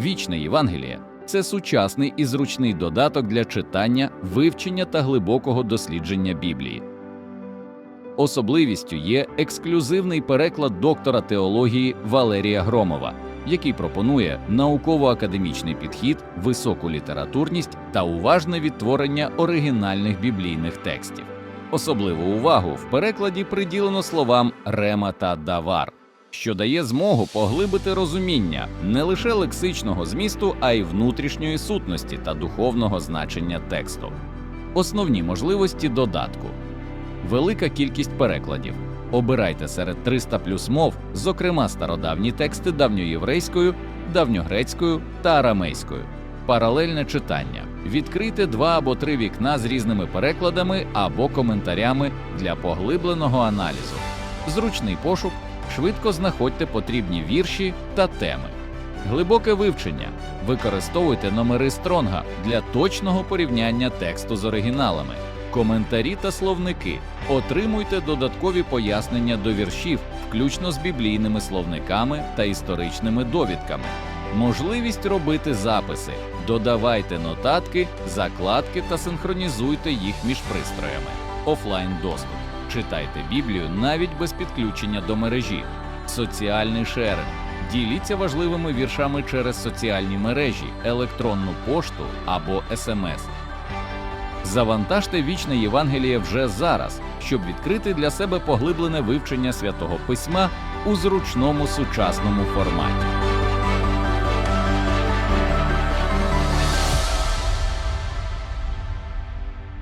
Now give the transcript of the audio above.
Вічне Євангеліє це сучасний і зручний додаток для читання, вивчення та глибокого дослідження Біблії. Особливістю є ексклюзивний переклад доктора теології Валерія Громова, який пропонує науково-академічний підхід, високу літературність та уважне відтворення оригінальних біблійних текстів. Особливу увагу в перекладі приділено словам рема та давар, що дає змогу поглибити розуміння не лише лексичного змісту, а й внутрішньої сутності та духовного значення тексту. Основні можливості додатку велика кількість перекладів. Обирайте серед 300 плюс мов, зокрема стародавні тексти давньоєврейською, давньогрецькою та арамейською. Паралельне читання. Відкрийте два або три вікна з різними перекладами або коментарями для поглибленого аналізу. Зручний пошук, швидко знаходьте потрібні вірші та теми. Глибоке вивчення. Використовуйте номери Стронга для точного порівняння тексту з оригіналами. Коментарі та словники. Отримуйте додаткові пояснення до віршів, включно з біблійними словниками та історичними довідками. Можливість робити записи. Додавайте нотатки, закладки та синхронізуйте їх між пристроями. Офлайн доступ. Читайте Біблію навіть без підключення до мережі. Соціальний шеринг. Діліться важливими віршами через соціальні мережі, електронну пошту або СМС. Завантажте вічне Євангеліє вже зараз, щоб відкрити для себе поглиблене вивчення святого письма у зручному сучасному форматі.